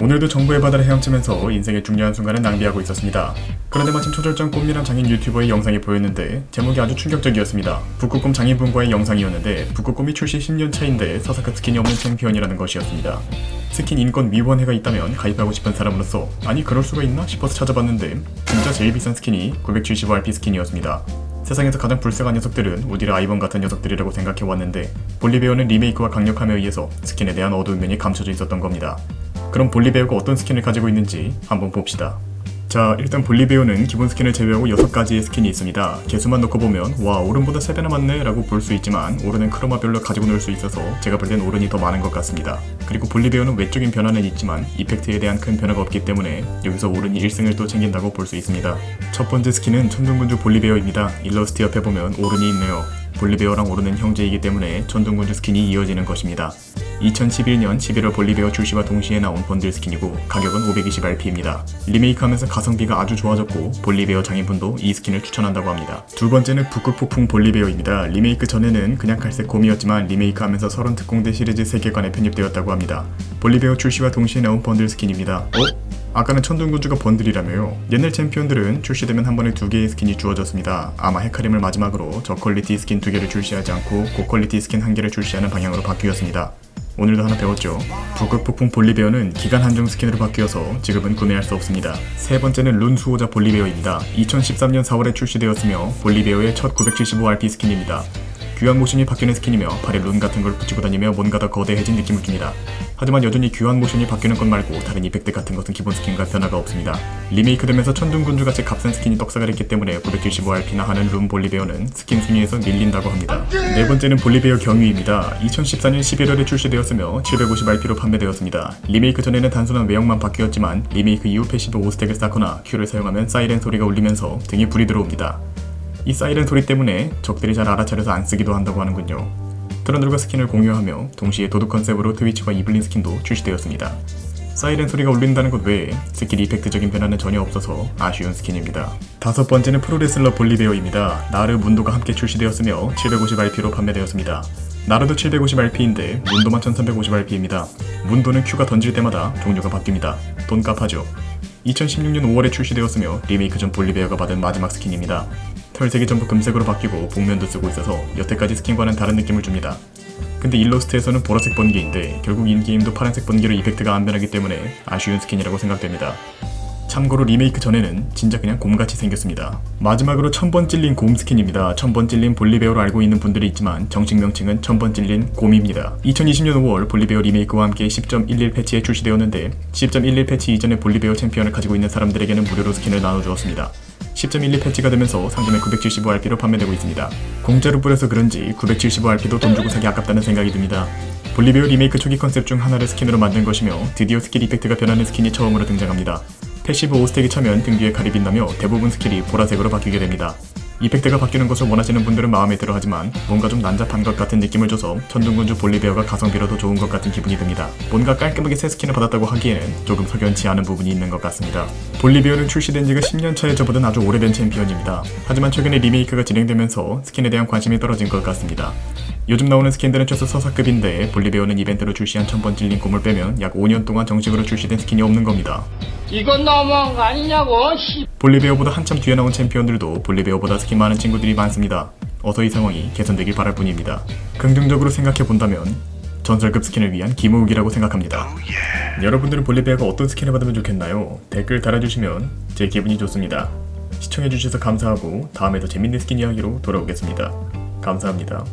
오늘도 정보의 바다를 헤엄치면서 인생의 중요한 순간을 낭비하고 있었습니다. 그런데 마침 초절정 꽃미남 장인 유튜버의 영상이 보였는데 제목이 아주 충격적이었습니다. 북극곰 장인분과의 영상이었는데 북극곰이 출시 10년 차인데 서사급 스킨이 없는 챔피언이라는 것이었습니다. 스킨 인권 위원회가 있다면 가입하고 싶은 사람으로서 아니 그럴 수가 있나 싶어서 찾아봤는데 진짜 제일 비싼 스킨이 975RP 스킨이었습니다. 세상에서 가장 불쌍한 녀석들은 우디라 아이번 같은 녀석들이라고 생각해왔는데 볼리베어는 리메이크와 강력함에 의해서 스킨에 대한 어두운 면이 감춰져 있었던 겁니다. 그럼 볼리베어가 어떤 스킨을 가지고 있는지 한번 봅시다. 자, 일단 볼리베어는 기본 스킨을 제외하고 6가지의 스킨이 있습니다. 개수만 놓고 보면 와, 오른보다 3배나 많네 라고 볼 수 있지만 오른은 크로마별로 가지고 놀 수 있어서 제가 볼 땐 오른이 더 많은 것 같습니다. 그리고 볼리베어는 외적인 변화는 있지만 이펙트에 대한 큰 변화가 없기 때문에 여기서 오른이 1승을 또 챙긴다고 볼 수 있습니다. 첫 번째 스킨은 천둥군주 볼리베어입니다. 일러스트 옆에 보면 오른이 있네요. 볼리베어랑 오르는 형제이기 때문에 천둥군주 스킨이 이어지는 것입니다. 2011년 11월 볼리베어 출시와 동시에 나온 번들 스킨이고 가격은 520RP입니다. 리메이크하면서 가성비가 아주 좋아졌고 볼리베어 장인분도 이 스킨을 추천한다고 합니다. 두 번째는 북극 폭풍 볼리베어입니다. 리메이크 전에는 그냥 갈색 곰이었지만 리메이크하면서 서른 특공대 시리즈 세계관에 편입되었다고 합니다. 볼리베어 출시와 동시에 나온 번들 스킨입니다. 어? 아까는 천둥군주가 번들이라며요. 옛날 챔피언들은 출시되면 한 번에 두 개의 스킨이 주어졌습니다. 아마 헤카림을 마지막으로 저퀄리티 스킨 두 개를 출시하지 않고 고퀄리티 스킨 한 개를 출시하는 방향으로 바뀌었습니다. 오늘도 하나 배웠죠. 북극 폭풍 볼리베어는 기간 한정 스킨으로 바뀌어서 지금은 구매할 수 없습니다. 세 번째는 룬 수호자 볼리베어입니다. 2013년 4월에 출시되었으며 볼리베어의 첫 975RP 스킨입니다. 귀환 모션이 바뀌는 스킨이며 발에 룬 같은 걸 붙이고 다니며 뭔가 더 거대해진 느낌을 줍니다. 하지만 여전히 귀환 모션이 바뀌는 것 말고 다른 이펙트 같은 것은 기본 스킨과 변화가 없습니다. 리메이크되면서 천둥군주 같이 값싼 스킨이 떡상을 했기 때문에 975RP나 하는 룬 볼리베어는 스킨 순위에서 밀린다고 합니다. 네 번째는 볼리베어 경유입니다. 2014년 11월에 출시되었으며 750RP로 판매되었습니다. 리메이크 전에는 단순한 외형만 바뀌었지만 리메이크 이후 패시브 5스택을 쌓거나 Q를 사용하면 사이렌 소리가 울리면서 등에 불이 들어옵니다. 이 사이렌 소리 때문에 적들이 잘 알아차려서 안 쓰기도 한다고 하는군요. 트런들과 스킨을 공유하며 동시에 도둑 컨셉으로 트위치와 이블린 스킨도 출시되었습니다. 사이렌 소리가 울린다는 것 외에 스킬 이펙트적인 변화는 전혀 없어서 아쉬운 스킨입니다. 다섯 번째는 프로레슬러 볼리베어입니다. 나르 문도가 함께 출시되었으며 750RP로 판매되었습니다. 나르도 750RP인데 문도만 1350RP입니다. 문도는 Q가 던질 때마다 종류가 바뀝니다. 돈값하죠. 2016년 5월에 출시되었으며 리메이크 전 볼리베어가 받은 마지막 스킨입니다. 털색이 전부 금색으로 바뀌고 복면도 쓰고 있어서 여태까지 스킨과는 다른 느낌을 줍니다. 근데 일러스트에서는 보라색 번개인데 결국 인게임도 파란색 번개로 이펙트가 안 변하기 때문에 아쉬운 스킨이라고 생각됩니다. 참고로 리메이크 전에는 진짜 그냥 곰같이 생겼습니다. 마지막으로 천번 찔린 곰 스킨입니다. 천번 찔린 볼리베어로 알고 있는 분들이 있지만 정식 명칭은 천번 찔린 곰입니다. 2020년 5월 볼리베어 리메이크와 함께 10.11 패치에 출시되었는데 10.11 패치 이전에 볼리베어 챔피언을 가지고 있는 사람들에게는 무료로 스킨을 나눠주었습니다. 10.12 패치가 되면서 상점에 975RP로 판매되고 있습니다. 공짜로 뿌려서 그런지 975RP도 돈 주고 사기 아깝다는 생각이 듭니다. 볼리베어 리메이크 초기 컨셉 중 하나를 스킨으로 만든 것이며 드디어 스킬 이펙트가 변하는 스킨이 처음으로 등장합니다. 패시브 5스택이 차면 등 뒤에 칼이 빛나며 대부분 스킬이 보라색으로 바뀌게 됩니다. 이펙트가 바뀌는 것을 원하시는 분들은 마음에 들어 하지만 뭔가 좀 난잡한 것 같은 느낌을 줘서 천둥군주 볼리베어가 가성비로 더 좋은 것 같은 기분이 듭니다. 뭔가 깔끔하게 새 스킨을 받았다고 하기에는 조금 석연치 않은 부분이 있는 것 같습니다. 볼리베어는 출시된 지가 10년 차에 접어든 아주 오래된 챔피언입니다. 하지만 최근에 리메이크가 진행되면서 스킨에 대한 관심이 떨어진 것 같습니다. 요즘 나오는 스킨들은 최소 서사급인데 볼리베어는 이벤트로 출시한 천번 찔린 곰을 빼면 약 5년 동안 정식으로 출시된 스킨이 없는 겁니다. 이건 너무한 거 아니냐고, 씨. 볼리베어보다 한참 뒤에 나온 챔피언들도 볼리베어보다 스킨 많은 친구들이 많습니다. 어서 이 상황이 개선되길 바랄 뿐입니다. 긍정적으로 생각해 본다면 전설급 스킨을 위한 기모으기라고 생각합니다. 여러분들은 볼리베어가 어떤 스킨을 받으면 좋겠나요? 댓글 달아주시면 제 기분이 좋습니다. 시청해주셔서 감사하고 다음에 더 재밌는 스킨 이야기로 돌아오겠습니다. 감사합니다.